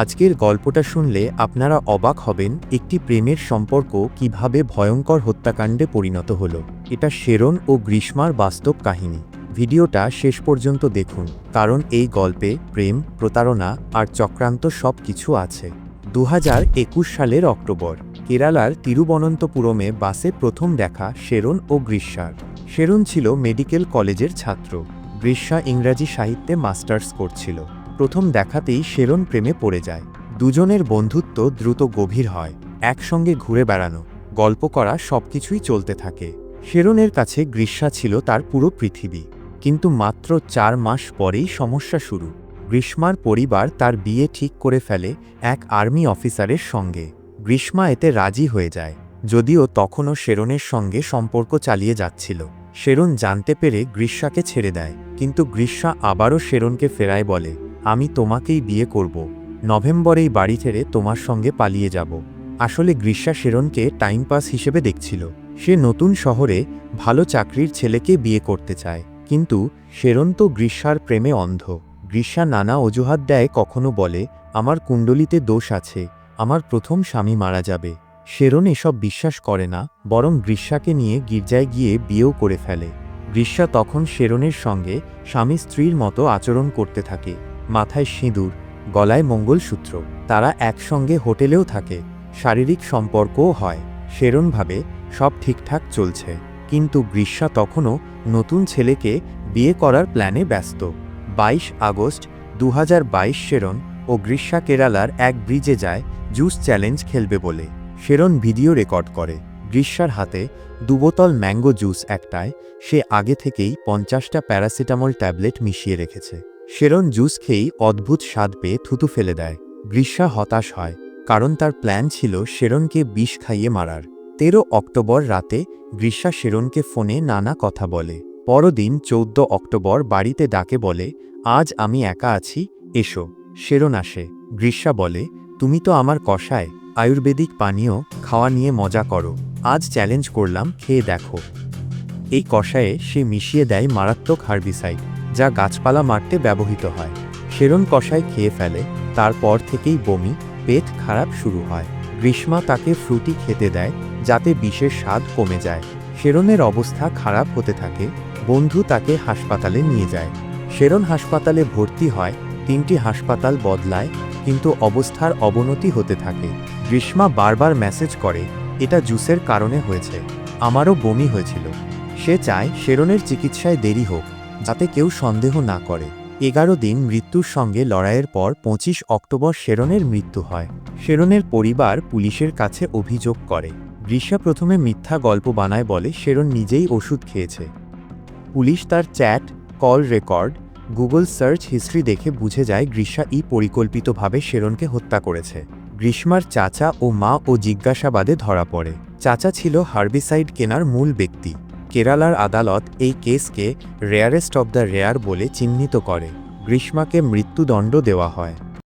আজকের গল্পটা শুনলে আপনারা অবাক হবেন, একটি প্রেমের সম্পর্ক কীভাবে ভয়ঙ্কর হত্যাকাণ্ডে পরিণত হলো। এটা শেরন ও গ্রীষ্মার বাস্তব কাহিনী। ভিডিওটা শেষ পর্যন্ত দেখুন, কারণ এই গল্পে প্রেম, প্রতারণা আর চক্রান্ত সব কিছু আছে। দু একুশ সালের অক্টোবর, কেরালার তিরুবনন্তপুরমে বাসে প্রথম দেখা শেরন ও গ্রীষ্মার। শেরন ছিল মেডিকেল কলেজের ছাত্র। গ্রীষ্মা ইংরাজি সাহিত্যে মাস্টার্স করছিল। প্রথম দেখাতেই শেরন প্রেমে পড়ে যায়। দুজনের বন্ধুত্ব দ্রুত গভীর হয়, একসঙ্গে ঘুরে বেড়ানো, গল্প করা সবকিছুই চলতে থাকে। শেরনের কাছে গ্রীষ্মা ছিল তার পুরো পৃথিবী। কিন্তু মাত্র চার মাস পরেই সমস্যা শুরু। গ্রীষ্মার পরিবার তার বিয়ে ঠিক করে ফেলে এক আর্মি অফিসারের সঙ্গে। গ্রীষ্মা এতে রাজি হয়ে যায়, যদিও তখনও শেরনের সঙ্গে সম্পর্ক চালিয়ে যাচ্ছিল। শেরন জানতে পেরে গ্রীষ্মাকে ছেড়ে দেয়, কিন্তু গ্রীষ্মা আবারও শেরনকে ফেরায় বলে আমি তোমাকেই বিয়ে করব। নভেম্বরেই বাড়ি ছেড়ে তোমার সঙ্গে পালিয়ে যাব। আসলে গ্রীষ্মা শেরনকে টাইম পাস হিসেবে দেখছিল। সে নতুন শহরে ভালো চাকরির ছেলেকে বিয়ে করতে চায়। কিন্তু শেরন তো গ্রীষ্মার প্রেমে অন্ধ। গ্রীষ্মা নানা অজুহাত দেয়, কখনো বলে, আমার কুণ্ডলিতে দোষ আছে। আমার প্রথম স্বামী মারা যাবে। শেরন এসব বিশ্বাস করে না, বরং গ্রীষ্মাকে নিয়ে গির্জায় গিয়ে বিয়েও করে ফেলে। গ্রীষ্মা তখন শেরনের সঙ্গে স্বামী স্ত্রীর মতো আচরণ করতে থাকে। মাথায় সিঁদুর, গলায় মঙ্গলসূত্র। তারা একসঙ্গে হোটেলেও থাকে, শারীরিক সম্পর্কও হয় শেরন ভাবে সব ঠিকঠাক চলছে। কিন্তু গ্রীষ্মা তখনও নতুন ছেলেকে বিয়ে করার প্ল্যানে ব্যস্ত। বাইশ আগস্ট দু হাজার বাইশ শেরন ও গ্রীষ্মা কেরালার এক ব্রিজে যায় জুস চ্যালেঞ্জ খেলবে বলে। শেরন ভিডিও রেকর্ড করে, গ্রীষ্মার হাতে দুবোতল ম্যাঙ্গো জুস একটায়, সে আগে থেকেই পঞ্চাশটা প্যারাসিটামল ট্যাবলেট মিশিয়ে রেখেছে। শেরন জুস খেয়েই অদ্ভুত স্বাদ পেয়ে থুতু ফেলে দেয়। গ্রীষ্মা হতাশ হয়, কারণ তার প্ল্যান ছিল শেরনকে বিষ খাইয়ে মারার। তেরো অক্টোবর রাতে গ্রীষ্মা শেরনকে ফোনে নানা কথা বলে। পরদিন চৌদ্দ অক্টোবর বাড়িতে ডাকে বলে, আজ আমি একা আছি, এসো। শেরন আসে। গ্রীষ্মা বলে, তুমি তো আমার কষায়, আয়ুর্বেদিক পানীয়, খাওয়া নিয়ে মজা করো। আজ চ্যালেঞ্জ করলাম, খেয়ে দেখো। এই কষায়ে সে মিশিয়ে দেয় মারাত্মক হার্বিসাইড। যা গাছপালা মারতে ব্যবহৃত হয়। শেরন কষায় খেয়ে ফেলে, তারপর থেকেই বমি, পেট খারাপ শুরু হয়। গ্রীষ্মা তাকে ফ্রুটি খেতে দেয়, যাতে বিষের স্বাদ কমে যায়। শেরনের অবস্থা খারাপ হতে থাকে, বন্ধু তাকে হাসপাতালে নিয়ে যায়। শেরন হাসপাতালে ভর্তি হয়, তিনটি হাসপাতাল বদলায়, কিন্তু অবস্থার অবনতি হতে থাকে। গ্রীষ্মা বারবার মেসেজ করে, এটা জুসের কারণে হয়েছে। আমারও বমি হয়েছিল। সে চায় শেরনের চিকিৎসায় দেরি হোক। যাতে কেউ সন্দেহ না করে। এগারো দিন মৃত্যুর সঙ্গে লড়াইয়ের পর পঁচিশ অক্টোবর শেরনের মৃত্যু হয়। শেরনের পরিবার পুলিশের কাছে অভিযোগ করে। গ্রীষ্মা প্রথমে মিথ্যা গল্প বানায় বলে শেরন নিজেই ওষুধ খেয়েছে। পুলিশ তার chat, call record, Google search history দেখে বুঝে যায় গ্রীষ্মা ই পরিকল্পিতভাবে শেরনকে হত্যা করেছে। গ্রীষ্মার চাচা ও মা ও জিজ্ঞাসাবাদে ধরা পড়ে। চাচা ছিল হার্বিসাইড কেনার মূল ব্যক্তি। কেরালার আদালত এই কেসকে রেয়ারেস্ট অব দ্য রেয়ার বলে চিহ্নিত করে। গ্রীষ্মাকে মৃত্যুদণ্ড দেওয়া হয়।